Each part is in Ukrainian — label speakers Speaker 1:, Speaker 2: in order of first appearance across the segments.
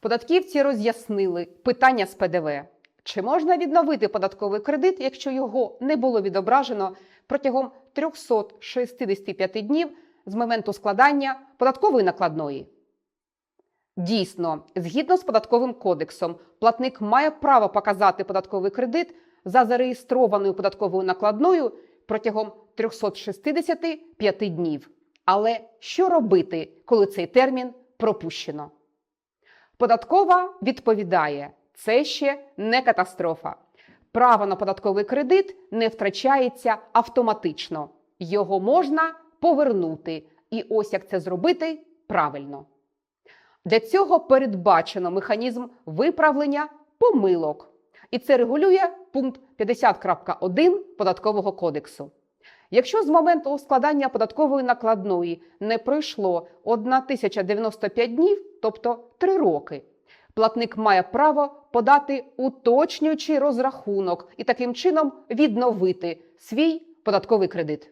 Speaker 1: Податківці роз'яснили питання з ПДВ. Чи можна відновити податковий кредит, якщо його не було відображено протягом 365 днів з моменту складання податкової накладної? Дійсно, згідно з податковим кодексом, платник має право показати податковий кредит за зареєстрованою податковою накладною протягом 365 днів. Але що робити, коли цей термін пропущено? Податкова відповідає: це ще не катастрофа. Право на податковий кредит не втрачається автоматично. Його можна повернути. І ось як це зробити правильно. Для цього передбачено механізм виправлення помилок. І це регулює пункт 50.1 Податкового кодексу. Якщо з моменту складання податкової накладної не пройшло 1095 днів, тобто 3 роки, платник має право подати уточнюючий розрахунок і таким чином відновити свій податковий кредит.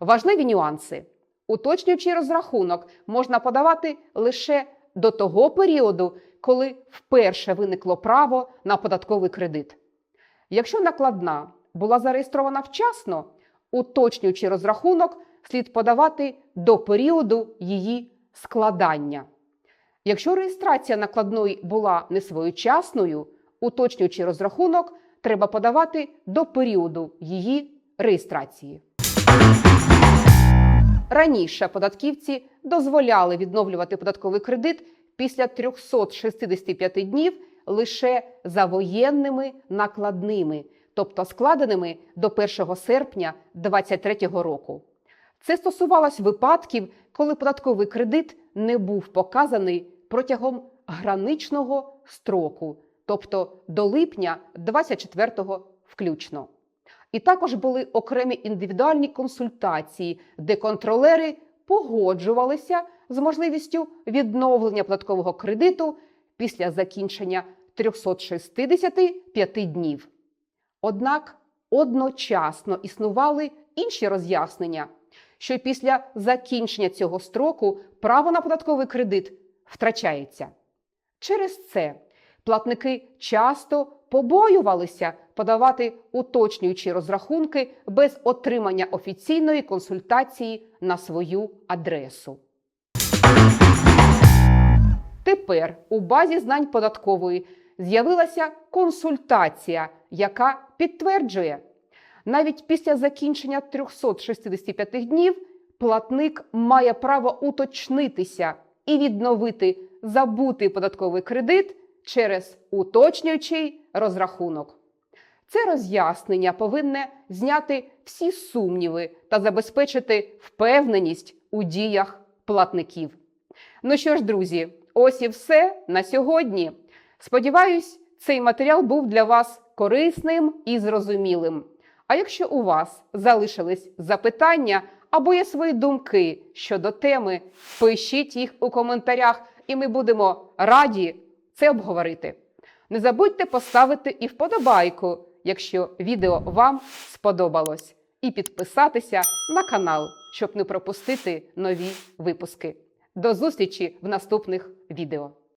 Speaker 1: Важливі нюанси. Уточнюючий розрахунок можна подавати лише до того періоду, коли вперше виникло право на податковий кредит. Якщо накладна була зареєстрована вчасно, уточнюючий розрахунок слід подавати до періоду її складання. Якщо реєстрація накладної була несвоєчасною, уточнюючий розрахунок треба подавати до періоду її реєстрації. Раніше податківці дозволяли відновлювати податковий кредит після 365 днів лише за воєнними накладними, тобто складеними до 1 серпня 2023 року. Це стосувалось випадків, коли податковий кредит не був показаний протягом граничного строку, тобто до липня 2024 включно. І також були окремі індивідуальні консультації, де контролери погоджувалися з можливістю відновлення податкового кредиту після закінчення 365 днів. Однак одночасно існували інші роз'яснення, що після закінчення цього строку право на податковий кредит втрачається. Через це платники часто побоювалися подавати уточнюючі розрахунки без отримання офіційної консультації на свою адресу. Тепер у базі знань податкової з'явилася консультація, яка підтверджує, навіть після закінчення 365 днів платник має право уточнитися і відновити забутий податковий кредит через уточнюючий розрахунок. Це роз'яснення повинне зняти всі сумніви та забезпечити впевненість у діях платників. Ну що ж, друзі, ось і все на сьогодні. Сподіваюсь, цей матеріал був для вас корисним і зрозумілим. А якщо у вас залишились запитання або є свої думки щодо теми, пишіть їх у коментарях, і ми будемо раді це обговорити. Не забудьте поставити і вподобайку, якщо відео вам сподобалось, і підписатися на канал, щоб не пропустити нові випуски. До зустрічі в наступних відео.